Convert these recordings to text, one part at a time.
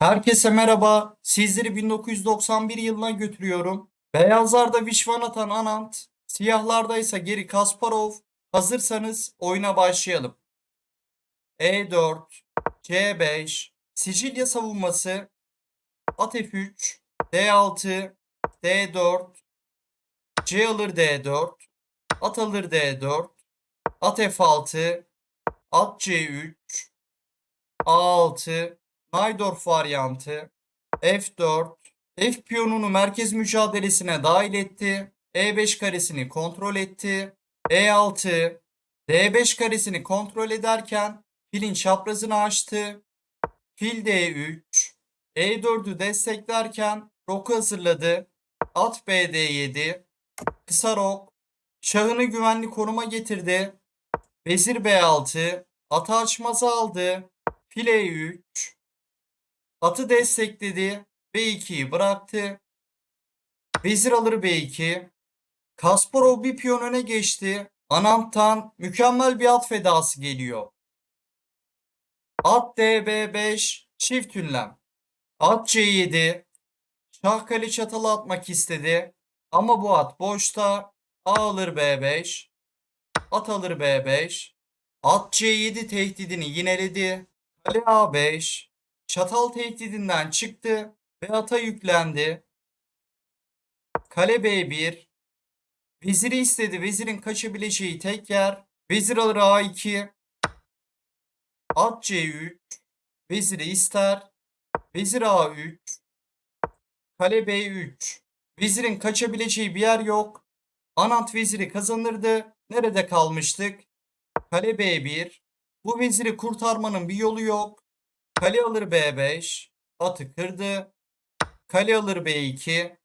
Herkese merhaba. Sizleri 1991 yılına götürüyorum. Beyazlarda Vishwanathan Anand, siyahlarda ise Geri Kasparov. Hazırsanız oyuna başlayalım. E4, C5, Sicilya savunması, at F3, D6, D4, C alır D4, at alır D4, at F6, at C3, A6, Najdorf varyantı, F4, F piyonunu merkez mücadelesine dahil etti. E5 karesini kontrol etti. E6, D5 karesini kontrol ederken filin çaprazını açtı. Fil D3, E4'ü desteklerken roku hazırladı. At BD7, kısa rok, şahını güvenli konuma getirdi. Vezir B6, atı açmazı aldı. Fil E3, Atı destekledi. B2'yi bıraktı. Vezir alır B2. Kasparov bir piyon öne geçti. Anant'tan mükemmel bir at fedası geliyor. At DB5 çift ünlem. At C7. Şahkale çatalı atmak istedi. Ama bu at boşta. A alır B5. At alır B5. At C7 tehdidini yineledi. Kale A5. Çatal tehdidinden çıktı ve ata yüklendi. Kale B1. Veziri istedi. Vezirin kaçabileceği tek yer. Vezir alır A2. At C3. Veziri ister. Vezir A3. Kale B3. Vezirin kaçabileceği bir yer yok. Anant veziri kazanırdı. Nerede kalmıştık? Kale B1. Bu veziri kurtarmanın bir yolu yok. Kale alır B5. Atı kırdı. Kale alır B2.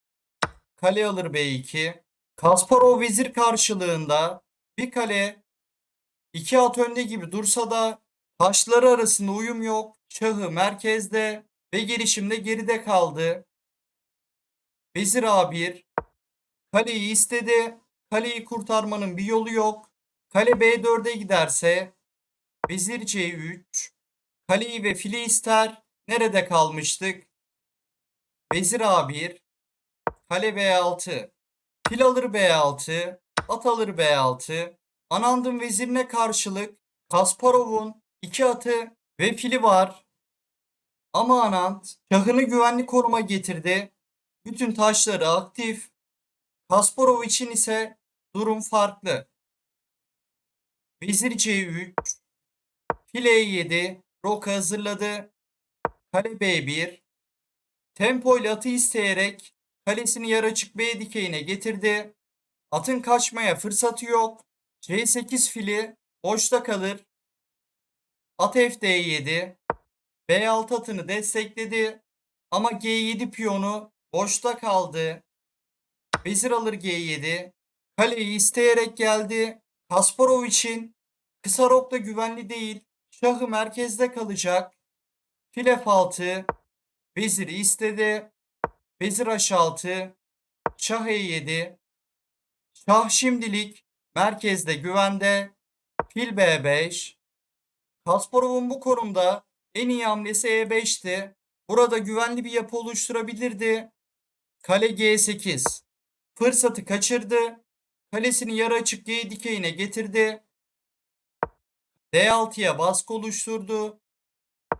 Kale alır B2. Kasparov vezir karşılığında bir kale iki at önde gibi dursa da taşları arasında uyum yok. Şahı merkezde ve gelişimde geride kaldı. Vezir A1 kaleyi istedi. Kaleyi kurtarmanın bir yolu yok. Kale B4'e giderse vezir C3 Kaleyi ve fili ister. Nerede kalmıştık? Vezir A1. Kale B6. Fil alır B6. At alır B6. Anand'ın vezirine karşılık Kasparov'un iki atı ve fili var. Ama Anand şahını güvenli koruma getirdi. Bütün taşları aktif. Kasparov için ise durum farklı. Vezir C3. Fil E7. Roka hazırladı. Kale B1. Tempo ile atı isteyerek kalesini yarı açık B dikeyine getirdi. Atın kaçmaya fırsatı yok. C8 fili boşta kalır. At F-D7. B6 atını destekledi. Ama G7 piyonu boşta kaldı. Vezir alır G7. Kaleyi isteyerek geldi. Kasparov için kısa rokta güvenli değil. Şahı merkezde kalacak. Fil F6. Veziri istedi. Vezir H6. Şah E7. Şah şimdilik merkezde güvende. Fil B5. Kasparov'un bu konumda en iyi hamlesi E5'ti. Burada güvenli bir yapı oluşturabilirdi. Kale G8. Fırsatı kaçırdı. Kalesini yarı açık G dikeyine getirdi. D6'ya baskı oluşturdu.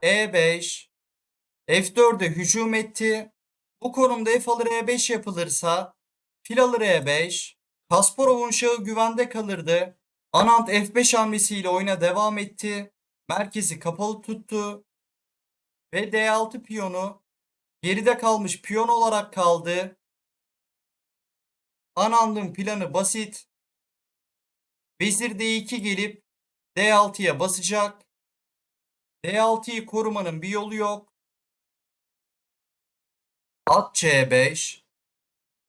E5. F4'e hücum etti. Bu konumda F alır E5 yapılırsa fil alır E5. Kasparov'un şahı güvende kalırdı. Anant F5 hamlesiyle oyuna devam etti. Merkezi kapalı tuttu. Ve D6 piyonu geride kalmış piyon olarak kaldı. Anand'ın planı basit. Vezir D2 gelip D6'ya basacak. D6'yı korumanın bir yolu yok. At C5.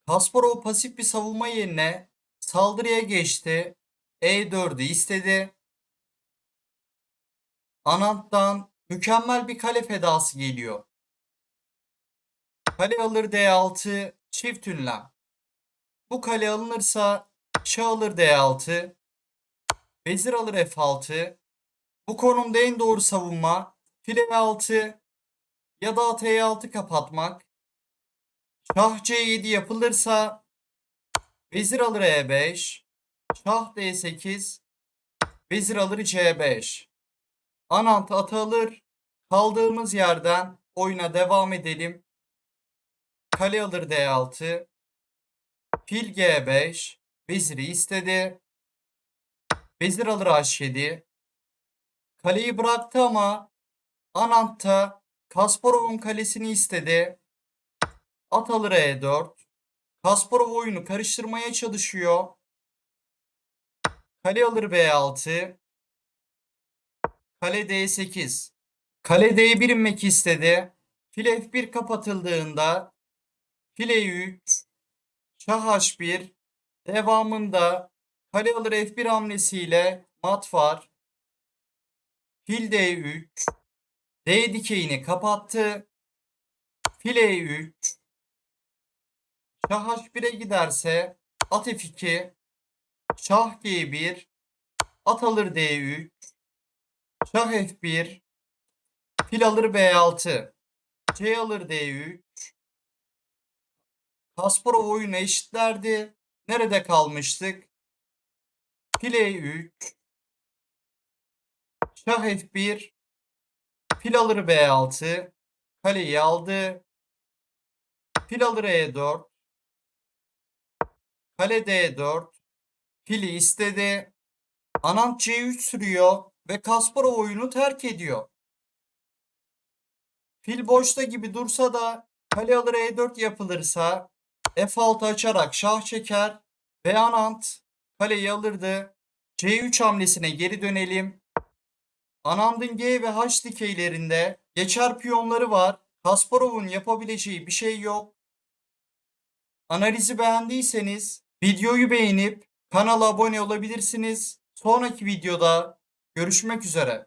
Kasparov pasif bir savunma yerine saldırıya geçti. E4'ü istedi. Anant'tan mükemmel bir kale fedası geliyor. Kale alır D6 çift ünlem. Bu kale alınırsa şah alır D6 Vezir alır F6. Bu konumda en doğru savunma file F6 ya da at E6 kapatmak. Şah C7 yapılırsa vezir alır E5, şah D8, vezir alır C5. Anant atı alır. Kaldığımız yerden oyuna devam edelim. Kale alır D6. Fil G5. Veziri istedi. Vezir alır H7. Kaleyi bıraktı ama Anant'ta Kasparov'un kalesini istedi. At alır E4. Kasparov oyunu karıştırmaya çalışıyor. Kale alır B6. Kale D8. Kale D1 inmek istedi. Fil F1 kapatıldığında fil E3, şah H1 devamında kale alır F1 hamlesiyle mat var. Fil D3 D dikeyini kapattı. Fil E3 şah H1'e giderse at F2 şah G1 at alır D3 Şah F1 Fil alır B6 C alır D3 Kasparov oyunu eşitlerdi. Nerede kalmıştık? Fil E3 Şah F1 Fil alır B6 Kaleyi aldı. Fil alır E4 Kale D4 Fili istedi. Anant C3 sürüyor ve Kasparov oyunu terk ediyor. Fil boşta gibi dursa da kale alır E4 yapılırsa F6 açarak şah çeker ve Anant kaleyi alırdı. C3 hamlesine geri dönelim. Anand'ın G ve H dikeylerinde geçer piyonları var. Kasparov'un yapabileceği bir şey yok. Analizi beğendiyseniz videoyu beğenip kanala abone olabilirsiniz. Sonraki videoda görüşmek üzere.